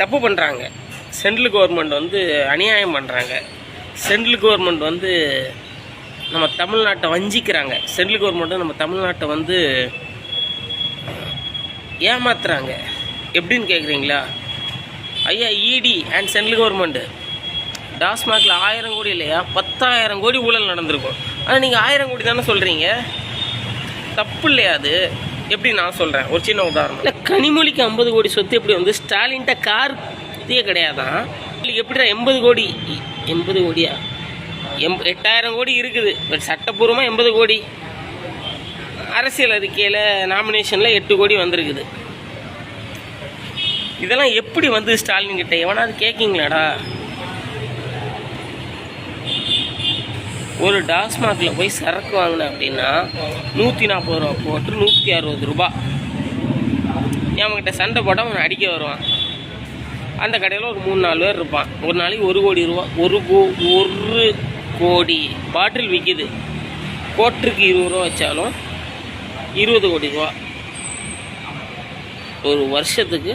தப்பு பண்ணுறாங்க central government வந்து அநியாயம் பண்ணுறாங்க சென்ட்ரல் கவர்மெண்ட் வந்து நம்ம தமிழ்நாட்டை வஞ்சிக்கிறாங்க. சென்ட்ரல் கவர்மெண்ட்டு நம்ம தமிழ்நாட்டை வந்து ஏமாத்துறாங்க. எப்படின்னு கேட்குறீங்களா ஐயா இடி அண்ட் சென்ட்ரல் கவர்மெண்ட்டு டாஸ்மாகில் ஆயிரம் கோடி இல்லையா? பத்தாயிரம் கோடி ஊழல் நடந்திருக்கும். ஆனால் நீங்கள் ஆயிரம் கோடி தானே சொல்கிறீங்க தப்பு இல்லையா அது? எப்படி நான் சொல்கிறேன் ஒரு சின்ன உதாரணம். இல்லை கனிமொழிக்கு ஐம்பது கோடி சொத்து எப்படி வந்து? ஸ்டாலின்ட்ட கார் இதே கிடையாதான் எப்படிடா எண்பது கோடி? எண்பது கோடியா? எம் எட்டாயிரம் கோடி இருக்குது. பட் சட்டப்பூர்வமாக எண்பது கோடி. அரசியல் அறிக்கையில் நாமினேஷனில் எட்டு கோடி வந்திருக்குது. இதெல்லாம் எப்படி வந்து ஸ்டாலின் கிட்ட எவனாவது கேட்கிங்களாடா ஒரு டாஸ்மாகில் போய் சரக்கு வாங்கினேன் அப்படின்னா நூற்றி நாற்பது ரூபா போட்டு நூற்றி அறுபது ரூபா. அவன்கிட்ட சண்டை போட்டால் அவனை அடிக்க வருவான். அந்த கடையில் ஒரு மூணு நாலு பேர் இருப்பான். ஒரு நாளைக்கு ஒரு கோடி ரூபா ஒரு கோ ஒரு கோடி பாட்டில் விற்கிது கோட்டருக்கு இருபது ரூபா வச்சாலும் இருபது கோடி ரூபா. ஒரு வருஷத்துக்கு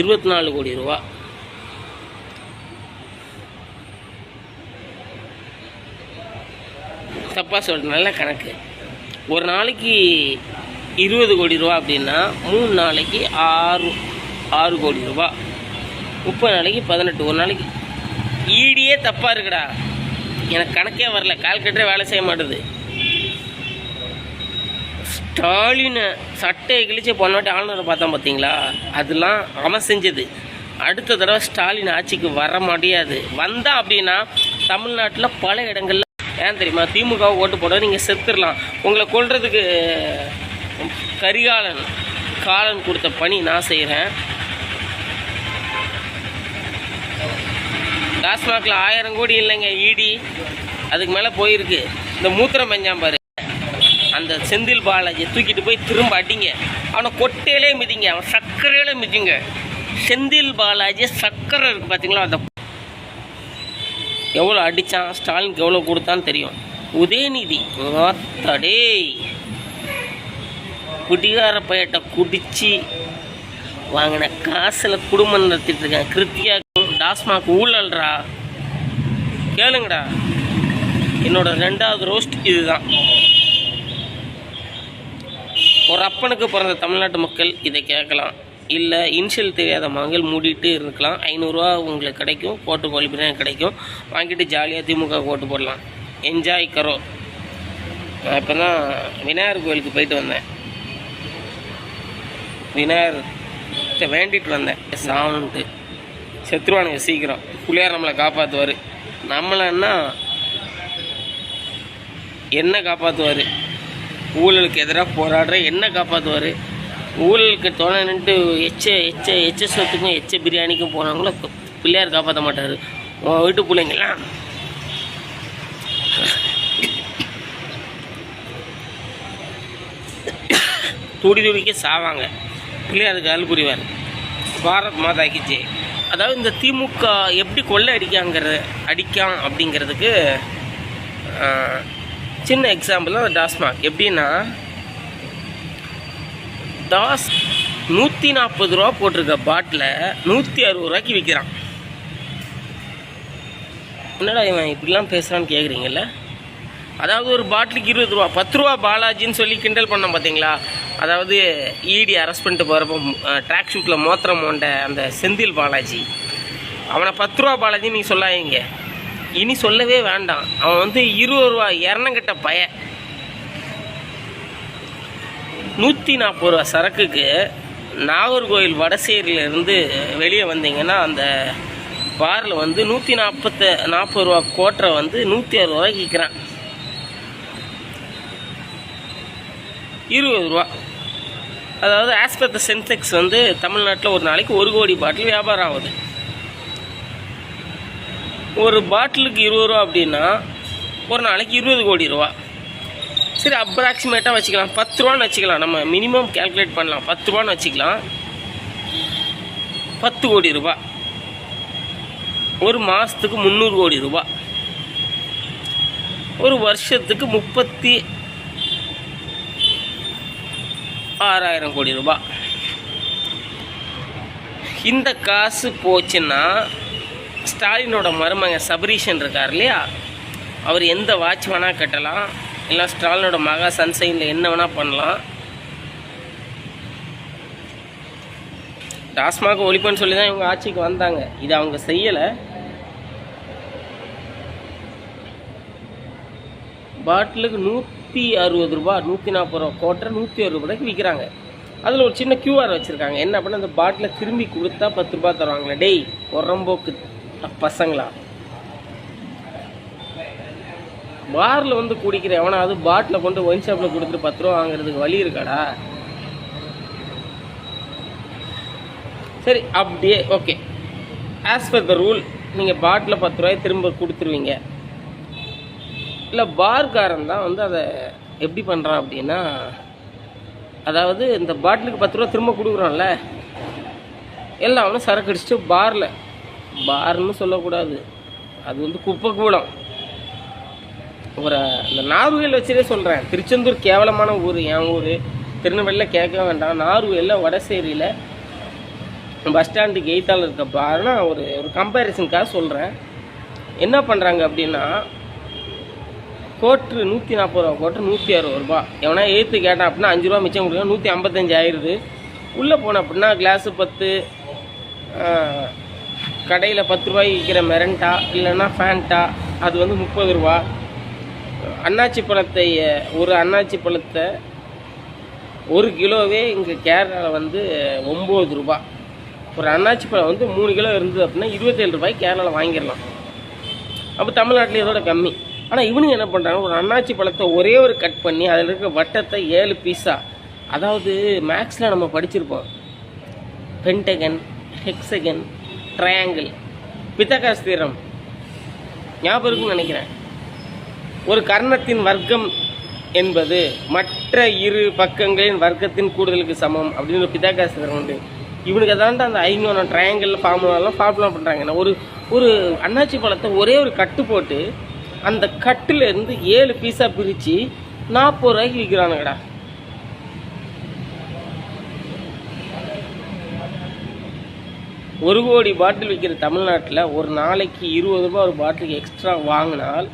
இருபத்தி நாலு கோடி ரூபா. தப்பாக சொல்கிற நல்ல கணக்கு. ஒரு நாளைக்கு இருபது கோடி ரூபா அப்படின்னா மூணு நாளைக்கு ஆறு ஆறு கோடி ரூபா. முப்பது நாளைக்கு பதினெட்டு ஒரு நாளைக்கு. ஈடியே தப்பாக இருக்குடா. எனக்கு கணக்கே வரல கால்குலேட்டரே வேலை செய்ய மாட்டுது. ஸ்டாலினை சட்டையை கிழிச்சு வாட்டி ஆளுநரை பார்த்தோம் பார்த்தீங்களா? அதெல்லாம் அவன் செஞ்சது. அடுத்த தடவை ஸ்டாலின் ஆட்சிக்கு வர முடியாது வந்தா அப்படின்னா தமிழ்நாட்டில் பல இடங்களில் ஏன் தெரியுமா? திமுக ஓட்டு போட நீங்கள் செத்துடலாம் உங்களை கொள்றதுக்கு கரிகாலன் காலன் கொடுத்த பணி நான் செய்கிறேன் டாஸ்மாகில் ஆயிரம் கோடி இல்லைங்க இடி அதுக்கு மேலே போயிருக்கு. இந்த மூத்திரம் பஞ்சாம் பாரு. அந்த செந்தில் பாலாஜி தூக்கிட்டு போய் திரும்ப அடிங்க. அவனை கொட்டையிலே மிதிங்க. அவன் சர்க்கரையில மிதிங்க. செந்தில் பாலாஜி சர்க்கரை இருக்கு பார்த்தீங்களா அந்த எவ்வளோ அடித்தான் ஸ்டாலினுக்கு எவ்வளோ கொடுத்தான்னு தெரியும். உதயநிதி மாத்தடே குடிகார பையட்ட குடித்து வாங்கின காசில் குடும்பம் நடத்திட்டு இருக்கேன். கிருத்தியாக்கும் டாஸ்மாக் ஊழல்றா. கேளுங்கடா. என்னோட ரெண்டாவது ரோஸ்ட் இதுதான். ஒரு அப்பனுக்கு பிறந்த தமிழ்நாட்டு மக்கள் இதை கேட்கலாம். இல்லை இன்ஷியல் தெரியாத மகள் மூடிட்டு இருக்கலாம். ஐநூறுரூவா உங்களுக்கு கிடைக்கும் போட்டு கோழி கிடைக்கும். வாங்கிட்டு ஜாலியாக திமுக ஓட்டு போடலாம். என்ஜாய் கரோ. நான் இப்போ தான் விநாயகர் கோயிலுக்கு போயிட்டு வந்தேன். விநாயகர் வேண்டிட்டு வந்தேன். சாவுன்ட்டு செத்துருவானுங்க சீக்கிரம். புள்ளியார் நம்மளை காப்பாற்றுவார் நம்மளைன்னா என்ன? காப்பாற்றுவார் ஊழலுக்கு எதிராக போராடுற என்ன காப்பாற்றுவார் ஊழலுக்கு துணை நின்று எச்ச எச்ச எச்ச சொத்துக்கும் எச்ச பிரியாணிக்கும் போனவங்கள பிள்ளையார் காப்பாற்ற மாட்டார். உன் வீட்டு பிள்ளைங்களாம் துடி துடிக்க சாவாங்க. பிள்ளையாருக்கு அல் புரிவார். பாரத் மாதாக்கு ஜெய் அதாவது இந்த திமுக எப்படி கொள்ளை அடிக்காங்கிறது அடிக்காம் அப்படிங்கிறதுக்கு சின்ன எக்ஸாம்பிள் தான் டாஸ்மாக். எப்படின்னா தாஸ் நூற்றி நாற்பது ரூபா போட்டிருக்க பாட்டில் நூற்றி அறுபது ரூபாய்க்கு விற்கிறான் என்னடா இவன் இப்படிலாம் பேசுகிறான்னு கேட்குறீங்கல்ல அதாவது ஒரு பாட்டிலுக்கு இருபது ரூபா பத்து ரூபா பாலாஜின்னு சொல்லி கிண்டல் பண்ணோம் பார்த்தீங்களா அதாவது இடி அரெஸ்ட் பண்ணிட்டு போகிறப்போ ட்ராக் ஷூட்டில் மோத்திரம் மோண்ட அந்த செந்தில் பாலாஜி. அவனை பத்து ரூபா பாலாஜி நீங்கள் சொல்லாதீங்க. இனி சொல்லவே வேண்டாம். அவன் வந்து இருபது ரூபா இறனங்கிட்ட பய. நூற்றி நாற்பது ரூபா சரக்குக்கு நாகர்கோவில் வடசேரியிலேருந்து வெளியே வந்தீங்கன்னா அந்த பாரில் வந்து நூற்றி நாற்பத்த நாற்பது ரூபா கோட்டரை வந்து நூற்றி அறுபது ரூபாய்க்கு விற்கிறான். இருபது ரூபா. அதாவது ஆஸ்பெக்ட் சென்செக்ஸ் வந்து தமிழ்நாட்டில் ஒரு நாளைக்கு ஒரு கோடி பாட்டில் வியாபாரம் ஆகுது. ஒரு பாட்டிலுக்கு இருபது ரூபா அப்படின்னா ஒரு நாளைக்கு இருபது கோடி ரூபா. சரி அப்ராக்சிமேட்டாக வச்சுக்கலாம். பத்து ரூபான்னு வச்சுக்கலாம். நம்ம மினிமம் கேல்குலேட் பண்ணலாம். பத்து ரூபான்னு வச்சுக்கலாம். பத்து கோடி ரூபா. ஒரு மாதத்துக்கு முந்நூறு கோடி ரூபா. ஒரு வருஷத்துக்கு முப்பத்தி ஆறாயிரம் கோடி ரூபா. இந்த காசு போச்சுன்னா ஸ்டாலினோட மருமக சபரீஷன் இருக்கார் இல்லையா? அவர் எந்த வாட்ச் வேணால் கட்டலாம்? இல்லை ஸ்டாலினோட மகா சன்சைனில் என்ன வேணால் பண்ணலாம். டாஸ்மாக ஒழிப்புன்னு சொல்லி தான் இவங்க ஆட்சிக்கு வந்தாங்க. இது அவங்க செய்யலை. பாட்டிலுக்கு நூற்றி அறுபது ரூபா நூற்றி நாற்பது ரூபா கோட்டை நூற்றி அறுபது ரூபாய்க்கு விற்கிறாங்க அதில் ஒரு சின்ன கியூஆர் வச்சுருக்காங்க. என்ன பண்ண அந்த பாட்டிலை திரும்பி கொடுத்தா பத்து ரூபா தருவாங்களே. டேய் உரம்போக்கு பசங்களா? பாரில் வந்து குடிக்கிற எவனாவது பாட்டில் கொண்டு ஒயின் ஷாப்பில் கொடுத்துட்டு பத்து ரூபா வாங்குறதுக்கு வழி இருக்காடா? சரி அப்படியே okay as per the rule நீங்கள் பாட்டில் பத்து ரூபாய் திரும்ப கொடுத்துருவீங்க. இல்லை பார்காரன் தான் வந்து அதை எப்படி பண்ணுறான் அப்படின்னா அதாவது இந்த பாட்டிலுக்கு பத்து ரூபா திரும்ப கொடுக்குறோம்ல எல்லாம் அவனும் சரக்கு அடிச்சுட்டு பாரில் பார்னு சொல்லக்கூடாது. அது வந்து குப்பை கூடம் ஒரு இந்த நார்வேல் வச்சுட்டே சொல்கிறேன் திருச்செந்தூர் கேவலமான ஊர் என் ஊர். திருநெல்வேலியில் கேட்க வேண்டாம். நார்வேலில் வடசேரியில் பஸ் ஸ்டாண்டுக்கு கெய்த்தால் இருக்க ஆனால் ஒரு ஒரு கம்பேரிசனுக்காக சொல்கிறேன் என்ன பண்ணுறாங்க அப்படின்னா கோட்ரு நூற்றி நாற்பது ரூபா கோட்ரு நூற்றி அறுபது ரூபா. எவனா ஏற்று கேட்டான் அப்படின்னா அஞ்சு ரூபா மிச்சம் கொடுக்க நூற்றி ஐம்பத்தஞ்சு ஆயிடுது. உள்ளே போன அப்படின்னா கிளாஸு பத்து கடையில் பத்து ரூபாய்க்கு விற்கிற மெரண்டா இல்லைன்னா ஃபேண்டா அது வந்து முப்பது ரூபா. அன்னாச்சி பழத்தை ஒரு அன்னாச்சி பழத்தை ஒரு கிலோவே இங்கே கேரளாவில் வந்து ஒம்பது ரூபா. ஒரு அன்னாச்சி பழம் வந்து மூணு கிலோ இருந்தது அப்படின்னா இருபத்தேழு ரூபாய் கேரளாவில் வாங்கிடலாம். அப்போ தமிழ்நாட்டில் இதோட கம்மி. ஆனால் இவனுங்க என்ன பண்ணுறாங்க ஒரு அன்னாச்சி பழத்தை ஒரே ஒரு கட் பண்ணி அதில் இருக்க வட்டத்தை ஏழு பீஸா அதாவது மேக்ஸில் நம்ம படிச்சிருப்போம். பென்டகன் ஹெக்ஸகன் ட்ரையாங்கிள் பித்தகாஸ் தீரம் ஞாபகம் இருக்குன்னு நினைக்கிறேன். ஒரு கர்ணத்தின் வர்க்கம் என்பது மற்ற இரு பக்கங்களின் வர்க்கத்தின் கூடுதலுக்கு சமம் அப்படின்னு ஒரு பிதாகாஸ் உண்டு. இவனுக்கு அதான்டா அந்த ஐநூறு ட்ரையாங்கிள் ஃபார்முலாலாம் ஃபார்முலா பண்ணுறாங்க ஒரு ஒரு அன்னாச்சி பழத்தை ஒரே ஒரு கட்டு போட்டு அந்த கட்டுலேருந்து ஏழு பீஸாக பிரித்து நாற்பது ரூபாய்க்கு விற்கிறானுங்கடா ஒரு கோடி பாட்டில் விற்கிற தமிழ்நாட்டில் ஒரு நாளைக்கு இருபது ரூபாய் ஒரு பாட்டிலுக்கு எக்ஸ்ட்ரா வாங்கினால்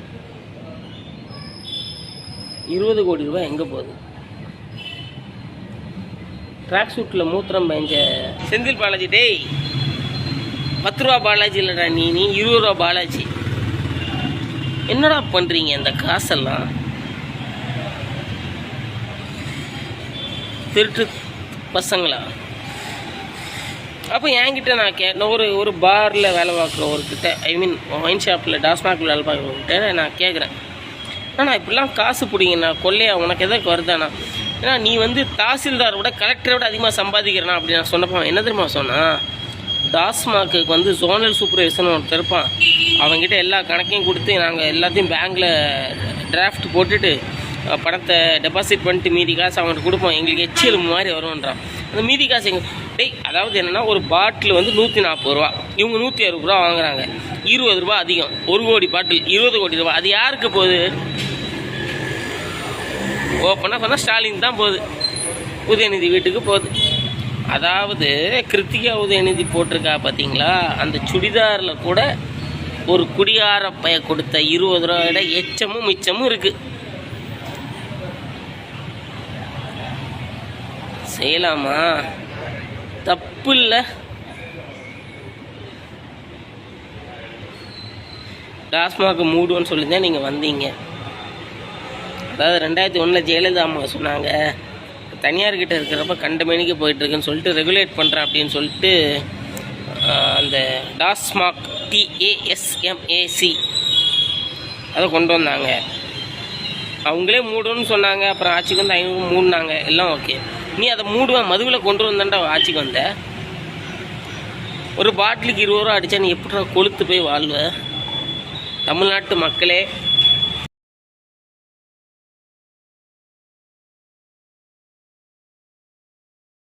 இருபது கோடி ரூபாய் எங்கே போகுது? ட்ராக் சூட்டில் மூத்திரம் பயஞ்ச செந்தில் பாலாஜி டேய் பத்து ரூபா பாலாஜி இல்லைடா நீ நீ இருபது ரூபா பாலாஜி. என்னடா பண்ணுறீங்க இந்த காசெல்லாம்? திருட்டு பசங்களா? அப்போ என்கிட்ட நான் கே நான் ஒரு ஒரு பாரில் வேலை பார்க்குற ஒருக்கிட்ட ஐ மீன் ஒயின் ஷாப்பில் டாஸ்மாகில் வேலை பார்க்குறவங்ககிட்ட நான் கேட்குறேன் ஆனால் இப்படிலாம் காசு பிடிங்கண்ணா கொள்ளையா உனக்கு எதற்கு வருதாண்ணா? ஏன்னா நீ வந்து தாசில்தாரோட விட கலெக்டரை விட அதிகமாக சம்பாதிக்கிறனா அப்படி நான் சொன்னப்போ என்ன தெரியுமா சொன்னான் டாஸ்மாக்கு வந்து ஜோனல் சூப்பர்வைசர்னு ஒருத்தர் இருப்பான். அவங்ககிட்ட எல்லா கணக்கையும் கொடுத்து நாங்கள் எல்லாத்தையும் பேங்க்கில் டிராஃப்ட் போட்டுட்டு பணத்தை டெபாசிட் பண்ணிட்டு மீதி காசு அவங்கள்ட்ட கொடுப்போம். எங்களுக்கு எச்சியல் மாதிரி வரும்ன்றான். அந்த மீதி காசு எங்கள் டேய் அதாவது என்னென்னா ஒரு பாட்டில் வந்து நூற்றி நாற்பது ரூபா. இவங்க நூற்றி அறுபது ரூபா வாங்குறாங்க. இருபது ரூபா அதிகம். ஒரு கோடி பாட்டில் இருபது கோடி ரூபா. அது யாருக்கு போகுது? ஓப்பனாக சொன்னால் ஸ்டாலின் தான் போகுது. உதயநிதி வீட்டுக்கு போகுது. அதாவது கிருத்திகா உதயநிதி போட்டிருக்கா பார்த்தீங்களா அந்த சுடிதாரில் கூட ஒரு குடியார பைய கொடுத்த இருபது ரூபாயோட எச்சமும் மிச்சமும் இருக்குது செய்யலாமா? தப்பு இல்லை. டாஸ்மாக் மூடுன்னு சொல்லி தான் நீங்கள் வந்தீங்க. அதாவது ரெண்டாயிரத்தி ஒன்றில் ஜெயலலிதா அம்மா சொன்னாங்க தனியார்கிட்ட இருக்கிறப்ப கண்ட மேனிக்கு போயிட்டுருக்குன்னு சொல்லிட்டு ரெகுலேட் பண்ணுறேன் அப்படின்னு சொல்லிட்டு அந்த டாஸ்மாக் டிஏஎஸ்எம்ஏசி அதை கொண்டு வந்தாங்க. அவங்களே மூடுன்னு சொன்னாங்க அப்புறம் ஆட்சிக்கு வந்து ஐநூறு மூடினாங்க எல்லாம் ஓகே நீ அதை மூடுவேன் மதுவில் கொண்டு வந்தேன்டா ஆட்சிக்கு வந்த. ஒரு பாட்டிலுக்கு இருபது ரூபா அடித்தா நீ எப்படி கொளுத்து போய் வாழ்வ? தமிழ்நாட்டு மக்களே